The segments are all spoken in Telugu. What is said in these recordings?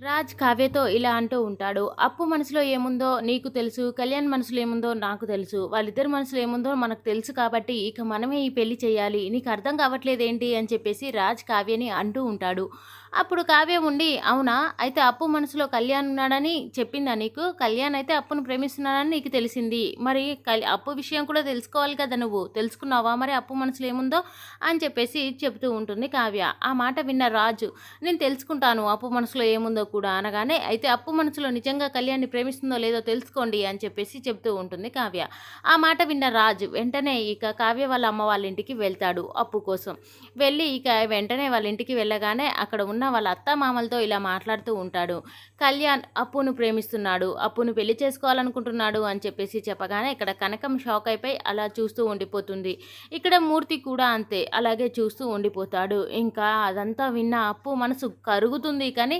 రాజ్ కావ్యతో ఇలా అంటూ ఉంటాడు అప్పు మనసులో ఏముందో నీకు తెలుసు కళ్యాణ్ మనసులో ఏముందో నాకు తెలుసు వాళ్ళిద్దరి మనసులో ఏముందో మనకు తెలుసు కాబట్టి ఇక మనమే ఈ పెళ్ళి చేయాలి నీకు అర్థం కావట్లేదేంటి అని చెప్పేసి రాజ్ కావ్యని అంటూ ఉంటాడు. అప్పుడు కావ్యం ఉండి అవునా? అయితే అప్పు మనసులో కళ్యాణ్ ఉన్నాడని చెప్పిందా నీకు? కళ్యాణ్ అయితే అప్పును ప్రేమిస్తున్నాడని నీకు తెలిసింది. మరి కలి అప్పు విషయం కూడా తెలుసుకోవాలి కదా నువ్వు? తెలుసుకున్నావా మరి అప్పు మనసులో ఏముందో? అని చెప్పేసి చెబుతూ ఉంటుంది కావ్య. ఆ మాట విన్న రాజు నేను తెలుసుకుంటాను అప్పు మనసులో ఏముందో కూడా అనగానే అయితే అప్పు మనసులో నిజంగా కళ్యాణ్ని ప్రేమిస్తుందో లేదో తెలుసుకోండి అని చెప్పేసి చెప్తూ ఉంటుంది కావ్య. ఆ మాట విన్న రాజు వెంటనే ఇక కావ్య వాళ్ళ అమ్మ వాళ్ళ ఇంటికి వెళ్తాడు అప్పు కోసం. వెళ్ళి ఇక వెంటనే వాళ్ళ ఇంటికి వెళ్ళగానే అక్కడ ఉన్న వాళ్ళ అత్త మామలతో ఇలా మాట్లాడుతూ ఉంటాడు. కళ్యాణ్ అప్పును ప్రేమిస్తున్నాడు. అప్పును పెళ్ళి చేసుకోవాలనుకుంటున్నాడు అని చెప్పేసి చెప్పగానే ఇక్కడ కనకం షాక్ అయిపోయి అలా చూస్తూ ఉండిపోతుంది. ఇక్కడ మూర్తి కూడా అంతే అలాగే చూస్తూ ఉండిపోతాడు. ఇంకా అదంతా విన్న అప్పు మనసు కరుగుతుంది కానీ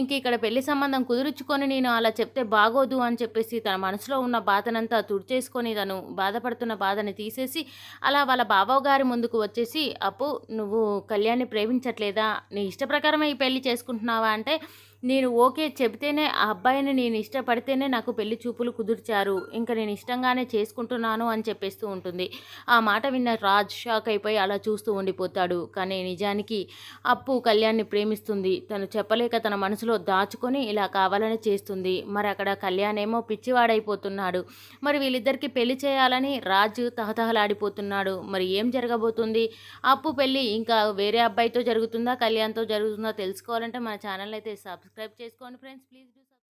ఇంక ఇక్కడ పెళ్ళి సంబంధం కుదుర్చుకొని నేను అలా చెప్తే బాగోదు అని చెప్పేసి తన మనసులో ఉన్న బాధనంతా తుడిచేసుకొని తను బాధపడుతున్న బాధని తీసేసి అలా వాళ్ళ బాబావ్ గారి ముందుకు వచ్చేసి అప్పు నువ్వు కళ్యాణ్ని ప్రేమించట్లేదా? నీ ఇష్ట ప్రకారమే ఈ పెళ్ళి చేసుకుంటున్నావా? అంటే నేను ఓకే చెబితేనే ఆ అబ్బాయిని నేను ఇష్టపడితేనే నాకు పెళ్ళి చూపులు కుదుర్చారు. ఇంకా నేను ఇష్టంగానే చేసుకుంటున్నాను అని చెప్పేస్తూ ఉంటుంది. ఆ మాట విన్న రాజ్ షాక్ అయిపోయి అలా చూస్తూ ఉండిపోతాడు. కానీ నిజానికి అప్పు కళ్యాణ్ని ప్రేమిస్తుంది. తను చెప్పలేక తన మనసులో దాచుకొని ఇలా కావాలని చేస్తుంది. మరి అక్కడ కళ్యాణ్ ఏమో పిచ్చివాడైపోతున్నాడు. మరి వీళ్ళిద్దరికి పెళ్ళి చేయాలని రాజు తహతహలాడిపోతున్నాడు. మరి ఏం జరగబోతుంది? అప్పు పెళ్ళి ఇంకా వేరే అబ్బాయితో జరుగుతుందా? కళ్యాణ్తో జరుగుతుందా? తెలుసుకోవాలంటే మన ఛానల్ అయితే సబ్స్క్రైబ్ చేసుకోండి ఫ్రెండ్స్. ప్లీజ్